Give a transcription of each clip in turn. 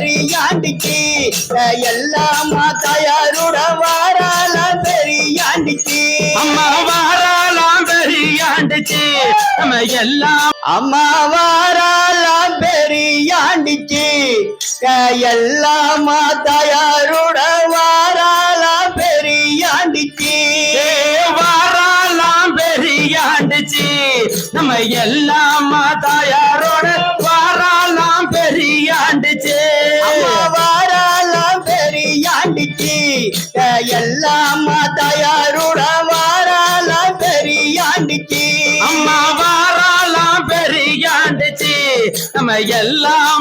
பெரியாண்டிக்கு எல்லாம் தயாருட வாராலாம் பெரியாண்டிக்கு அம்மா வாராலாம் பெரியாண்டுச்சு நம்ம எல்லாம் அம்மா வாராலாம் பெரியாண்டிக்கு எல்லாம் தயாருட வாராலாம் பெரியாண்டிக்கு வாராலாம் பெரியாண்டுச்சு நம்ம எல்லாம் எல்லாம் தயாருட வாராலாம் பெரியாண்டிக்கு அம்மா வாராலாம் பெரியாண்டுச்சு. நம்ம எல்லாம்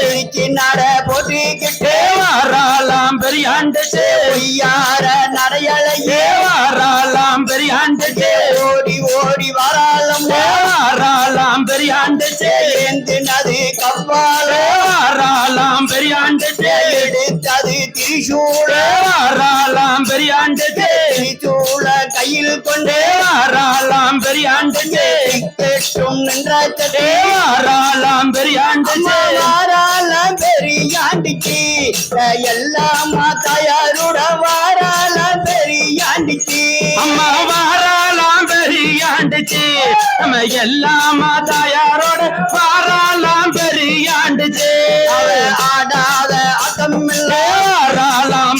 திருச்சி நட போட்டுக்கிட்டு வாராலாம் பெரியாண்டுச்சு பொய்யார நடையலையே. வாராலாம் பெரியாண்டுச்சு ஓடி ஓடி வராலம் வாராலாம் பெரியாண்டுச்சு ஏந்தினது கவ்வால வாராலாம் பெரியாண்டுச்சு எடுத்தது திரிசூல வாராலாம் பெரியாண்டுச்சு திரிசூல கையில் கொண்டு. வாராலாம் பெரியாண்டுச்சு கேட்டும் நின்றாச்சதே வாராலாம் பெரியாண்டுச்சு. வாராலம் பெரியாண்டிக்கு எல்லாம் தயாருட வாராலம் பெரியாண்டிக்கு அம்மா வாராலாம் பெரியாண்டுச்சு. நம்ம எல்லாம் தாயாரோட வாராலாம் பெரியாண்டுச்சு. ஆடாத அத்தமில்ல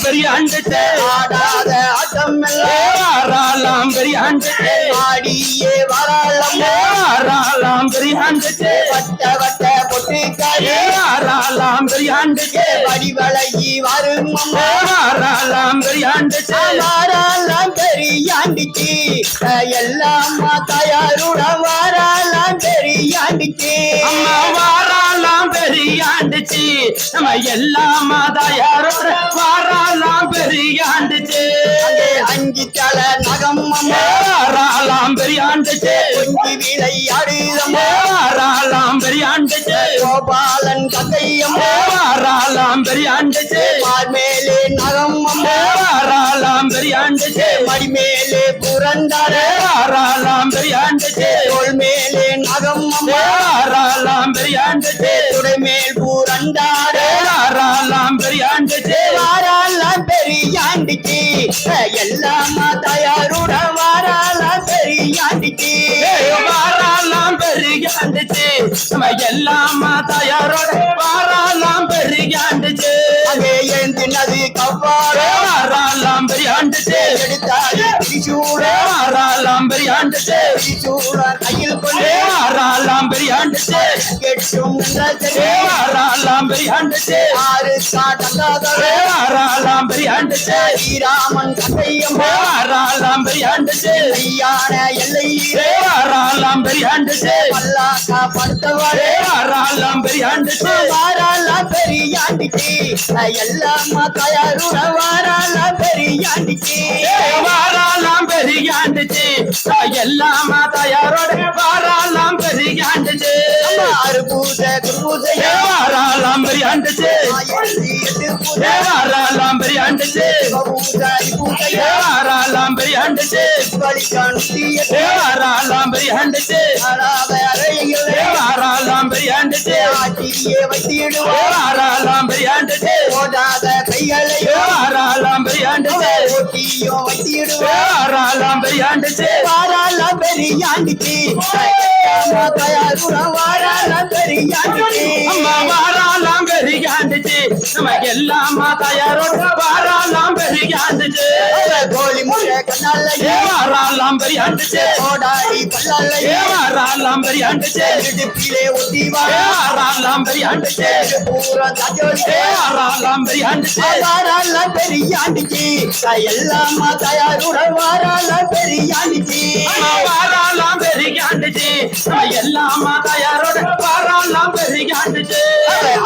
வாராலாம் பெரியாண்டுச்சு ஆடாத அத்தமில்ல வாராலாம் பெரியாண்டுச்சு ஆடியே வராலம் வாராலாம் பெரியாண்டுச்சு வட்ட வட்ட பொட்டுக்காரி வாராலாம் பெரியாண்டுச்சு வடிவழகி வரும் வாராலாம் பெரியாண்டுச்சு வாராலாம் பெரியாண்டிக்கு எல்லாம் தயாருட வாராலாம் பெரியாண்டிக்கு அம்மா பெரியாண்டுச்சு நம்ம எல்லாம் தாயாரோட வாராலாம் பெரியாண்டுச்சு. அங்கே தல நகம் வாராலாம் பெரியாண்டுச்சு. கொஞ்சி விளையாடுதம்மா வாராலாம் பெரியாண்டுச்சு. கோபாலன் கதையம்மா வாராலாம் பெரியாண்டுச்சு. மார் மேலே நகம் வாராலாம் பெரியாண்டுச்சு. மடி மேலே புரண்டார வாராலாம் பெரியாண்டுச்சு. தோள் மேலே நகம் வாராலாம் பெரியாண்டுச்சு. புரண்டார வாராலாம் பெரியாண்டுச்சு வாராலாம் பெரியாண்டிக்கு. எல்லாம் தயாருட வாராலாம் பெரியாண்டிக்கு. வாராலாம் பெரியாண்டுச்சு நம்ம எல்லாம் தயாரோட வாராலாம் பெரியாண்டுச்சு அங்கே எழுந்தினது கவ்வாறு. திரிசூல வாராலாம் பெரியாண்டுச்சு திரிசூல கையில் கொண்டு. வாராலாம் பெரியாண்டுச்சு கெட்டும் நின்றதே. வாராலாம் பெரியாண்டுச்சு ஆறு காட்டங்காதவே வாராலாம் பெரியாண்டுச்சு ஸ்ரீராமன் கதையம்மா வாராலாம் பெரியாண்டுச்சு ஐயான எல்லையிலே வாராலாம் பெரியாண்டுச்சு பல்லாக்கா படுத்தவரே வாராலாம் பெரியாண்டுச்சு வாராலாம் பெரியாண்டிக்கு எல்லாம் தயாருட வாராலாம் பெரியாண்டிக்கு வாராலாம் பெரியாண்டுச்சு எல்லாம் தயாரோட வாராலாம் பெரியாண்டுச்சு ஆறு பூஜை குருபூஜையா வாராலாம் பெரியாண்டுச்சு பூஜை. வாராலாம் பெரியாண்டுச்சு பூஜை வாராலாம் பெரியாண்டுச்சு வாராலாம் பெரியாண்டுச்சு வாராலாம் பெரியாண்டுச்சு வாராலாம் பெரியாண்டுச்சு ஓடாத வாராலாம் பெரியாண்டுச்சு ஓட்டியோ வைத்திடுவோம் வாராலாம் பெரியாண்டுச்சு பெரியாண்டிக்கு தயாருடன் வாராலாம் பெரியாண்டிக்கு அம்மா வாராலாம் பெரியாண்டுச்சு நம்ம எல்லாம் தயாரோட வாராலாம் பெரியாண்டுச்சு கோழி முறை பெரியாண்டுச்சு ஓடாடி பெரியாண்டுச்சு இடுப்பிலே பெரியாண்டுச்சு பூரா பெரியாண்டுச்சு வாராலாம் பெரியாண்டிக்கு. எல்லாம் தயாருடன் வாராலாம் பெரியாண்டிக்கு. வாராலாம் பெரியாண்டுச்சு எல்லாம் தயாரோட வாராலாம் பெரியாண்டுச்சு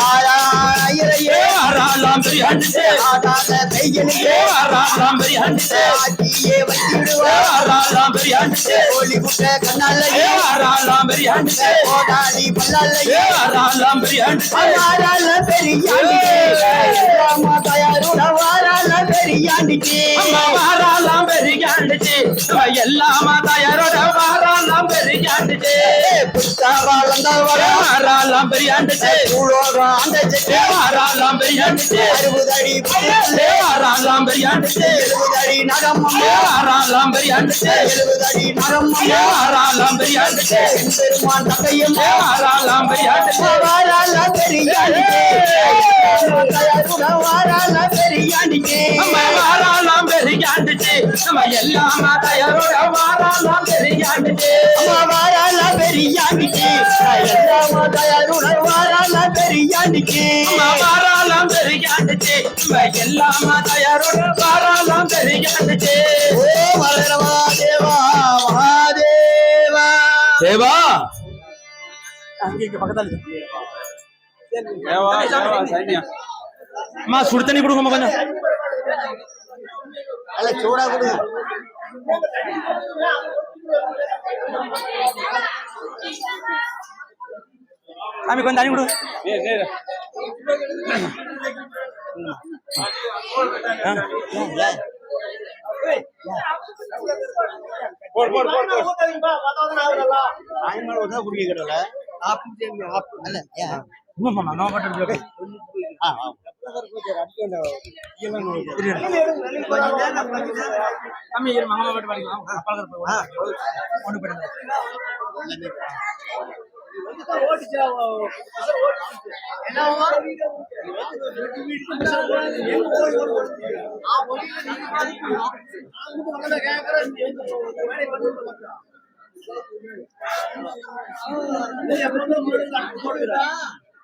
ஆயிரையே வாராலாம் பெரியாண்டுச்சு ஆடாத கைகளையே வாராலாம் பெரியாண்டுச்சு ஆட்டியே வைத்திடுவோம் வாராலாம் பெரியாண்டுச்சு கோழி முட்டை கண்ணாலையே. வாராலாம் பெரியாண்டுச்சு ஓடாடி பல்லாலையே வாராலாம் பெரியாண்டுச்சு வாராலாம் பெரியாண்டிக்கு. பெரியாண்டுச்சு வாராலாம் பெரியாண்டுச்சு எல்லாமா தாயாரோட வாராலாம் பெரியாண்டுச்சு வாராலாம் பெரியாண்டுச்சு வாராலாம் பெரியாண்டுச்சு அறுபது அடி வாராலாம் பெரியாண்டுச்சு எழுபது அடி நகம் வாராலாம் பெரியாண்டுச்சு எழுபது அடி நகம் வாராலாம் பெரியாண்டுச்சு பெருமான் தங்கையும் வாராலாம் பெரியாண்டுச்சு வாராலாம் பெரியாண்டுச்சு வாரால பெரியாண்டிக்கே நம்ம வாராலாம் பெரியாண்டுச்சு நம்ம எல்லாம் தயாரோட வாராலாம் பெரியாண்டுச்சு அம்மா வாரால பெரியாண்டிக்கே எல்லாம தயாருடன் வாரால பெரியாண்டிக்கே நம்ம வாராலாம் பெரியாண்டுச்சு நம்ம எல்லாம் தயாரோட வாராலாம் பெரியாண்டுச்சு ஓ மலர மகாதேவா மகாதேவா தேவா அம்மா சுடு ಅಮ್ಮ ಸುಡ್ತಾನೆ ಬಿಡುಗ ಮಗನ. ಅಲ್ಲ ಚೂಡ ಬಿಡು. ಆಮೇಲೆ ಒಂದು ದಾನಿ ಬಿಡು ಹುಡುಗಿ ಗಿಡಲ್ಲ ಆಪ್ ಆಪ್ ಅಲ್ಲ இன்னும் பண்ணலாம் நோ பட்டன் ஜோக்கு ஆ கம்மி இரு மகமா பட்டு படிக்கலாம். பழகர் ஒன்று போயிடுங்க கேக்குறேன்